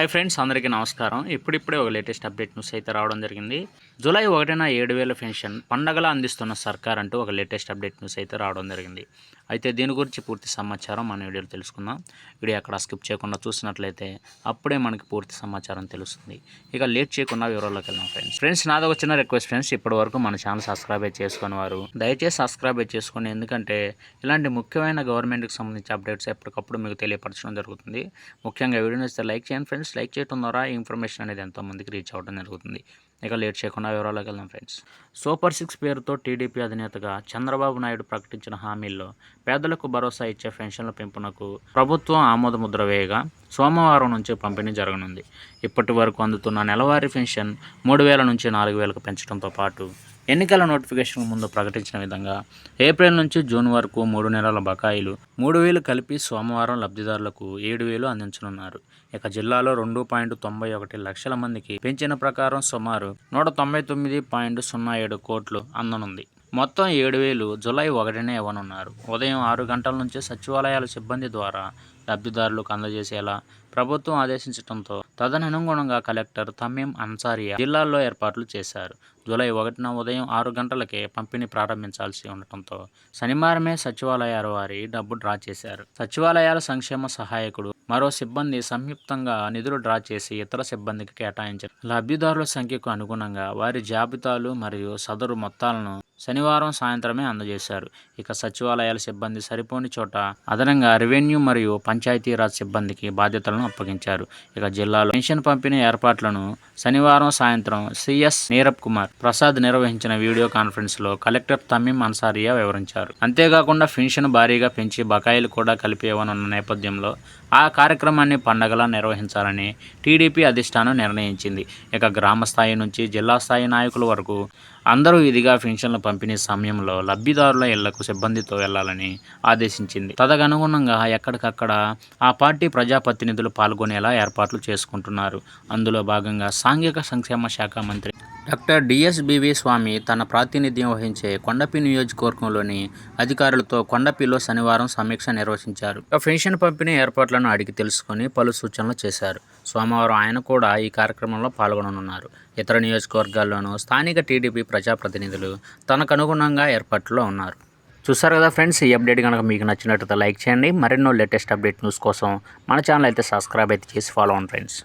Hi friends అందరికీ నమస్కారం. ఇప్పుడిప్పుడే ఒక లేటెస్ట్ అప్డేట్ న్యూస్ అయితే రావడం జరిగింది. జూలై ఒకటిన ఏడు వేల పెన్షన్ పండగలా అందిస్తున్న సర్కార్ అంటూ ఒక లేటెస్ట్ అప్డేట్ న్యూస్ అయితే రావడం జరిగింది. అయితే దీని గురించి పూర్తి సమాచారం మన వీడియోలో తెలుసుకుందాం. వీడియో అక్కడ స్కిప్ చేయకుండా చూసినట్లయితే అప్పుడే మనకి పూర్తి సమాచారం తెలుస్తుంది. ఇక లేట్ చేయకుండా వివరాల్లోకి వెళ్దాం ఫ్రెండ్స్ ఫ్రెండ్స్ నాది ఒక చిన్న రిక్వెస్ట్ ఫ్రెండ్స్ ఇప్పటి వరకు మన ఛానల్ సబ్స్క్రైబ్ చేసుకుని వారు దయచేసి సబ్స్క్రైబ్ చేసుకోండి. ఎందుకంటే ఇలాంటి ముఖ్యమైన గవర్నమెంట్కి సంబంధించిన అప్డేట్స్ ఎప్పటికప్పుడు మీకు తెలియపరచడం జరుగుతుంది. ముఖ్యంగా వీడియో నచ్చితే లైక్ చేయండి ఫ్రెండ్స్ లైక్ చేయడం ద్వారా ఇన్ఫర్మేషన్ అనేది ఎంతోమందికి రీచ్ అవ్వడం జరుగుతుంది. ఇక లేట్ చేయకుండా వివరాలకు వెళ్దాం ఫ్రెండ్స్. సూపర్ సిక్స్ పేరుతో టీడీపీ అధినేతగా చంద్రబాబు నాయుడు ప్రకటించిన హామీల్లో పేదలకు భరోసా ఇచ్చే పెన్షన్ల పెంపునకు ప్రభుత్వం ఆమోద ముద్ర వేయగా సోమవారం నుంచి పంపిణీ జరగనుంది. ఇప్పటి వరకు అందుతున్న నెలవారీ పెన్షన్ మూడు వేల నుంచి నాలుగు వేలకు పెంచడంతో పాటు ఎన్నికల నోటిఫికేషన్ ముందు ప్రకటించిన విధంగా ఏప్రిల్ నుంచి జూన్ వరకు మూడు నెలల బకాయిలు మూడు వేలు కలిపి సోమవారం లబ్ధిదారులకు ఏడు వేలు అందించనున్నారు. ఇక జిల్లాలో రెండు పాయింట్ తొంభై ఒకటి లక్షల మందికి పెంచిన ప్రకారం సుమారు నూట తొంభై తొమ్మిది పాయింట్ సున్నా ఏడు కోట్లు అందనుంది. మొత్తం ఏడు వేలు జులై ఒకటినే ఇవ్వనున్నారు. ఉదయం ఆరు గంటల నుంచి సచివాలయాల సిబ్బంది ద్వారా లబ్ధిదారులకు అందజేసేలా ప్రభుత్వం ఆదేశించడంతో తదనుగుణంగా కలెక్టర్ తమీం అన్సారియా జిల్లాల్లో ఏర్పాట్లు చేశారు. జూలై ఒకటిన ఉదయం ఆరు గంటలకే పంపిణీ ప్రారంభించాల్సి ఉండటంతో శనివారమే సచివాలయాల వారి డబ్బు డ్రా చేశారు. సచివాలయాల సంక్షేమ సహాయకుడు మరో సిబ్బంది సంయుక్తంగా నిధులు డ్రా చేసి ఇతర సిబ్బందికి కేటాయించారు లబ్ధిదారుల సంఖ్యకు అనుగుణంగా వారి జాబితాలు మరియు సదరు మొత్తాలను శనివారం సాయంత్రమే అందజేశారు. ఇక సచివాలయాల సిబ్బంది సరిపోని చోట అదనంగా రెవెన్యూ మరియు పంచాయతీరాజ్ సిబ్బందికి బాధ్యతలను అప్పగించారు. ఇక జిల్లాలో పెన్షన్ పంపిణీ ఏర్పాట్లను శనివారం సాయంత్రం సిఎస్ నీరబ్ కుమార్ ప్రసాద్ నిర్వహించిన వీడియో కాన్ఫరెన్స్లో కలెక్టర్ తమీం అన్సారియా వివరించారు. అంతేకాకుండా పెన్షన్ భారీగా పెంచి బకాయిలు కూడా కలిపి నేపథ్యంలో ఆ కార్యక్రమాన్ని పండగలా నిర్వహించాలని టీడీపీ అధిష్టానం నిర్ణయించింది. ఇక గ్రామ స్థాయి నుంచి జిల్లా స్థాయి నాయకుల వరకు అందరూ ఇదిగా పెన్షన్ల పంపిణీ సమయంలో లబ్ధిదారుల ఇళ్ళకు సిబ్బందితో వెళ్ళాలని ఆదేశించింది. తదనుగుణంగా ఎక్కడికక్కడ ఆ పార్టీ ప్రజాప్రతినిధులు పాల్గొనేలా ఏర్పాట్లు చేసుకుంటున్నారు. అందులో భాగంగా సాంఘిక సంక్షేమ శాఖ మంత్రి డాక్టర్ డిఎస్బివి స్వామి తన ప్రాతినిధ్యం వహించే కొండపి నియోజకవర్గంలోని అధికారులతో కొండపిలో శనివారం సమీక్ష నిర్వహించారు. పెన్షన్ పంపిణీ ఏర్పాట్లను అడిగి తెలుసుకుని పలు సూచనలు చేశారు. సోమవారం ఆయన కూడా ఈ కార్యక్రమంలో పాల్గొననున్నారు. ఇతర నియోజకవర్గాల్లోనూ స్థానిక టీడీపీ ప్రజాప్రతినిధులు తనకు అనుగుణంగా ఏర్పాట్లో ఉన్నారు. చూసారు కదా ఫ్రెండ్స్ ఈ అప్డేట్ కనుక మీకు నచ్చినట్లయితే లైక్ చేయండి. మరెన్నో లేటెస్ట్ అప్డేట్ న్యూస్ కోసం మన ఛానల్ అయితే సబ్స్క్రైబ్ అయితే చేసి ఫాలో అవ్వండి ఫ్రెండ్స్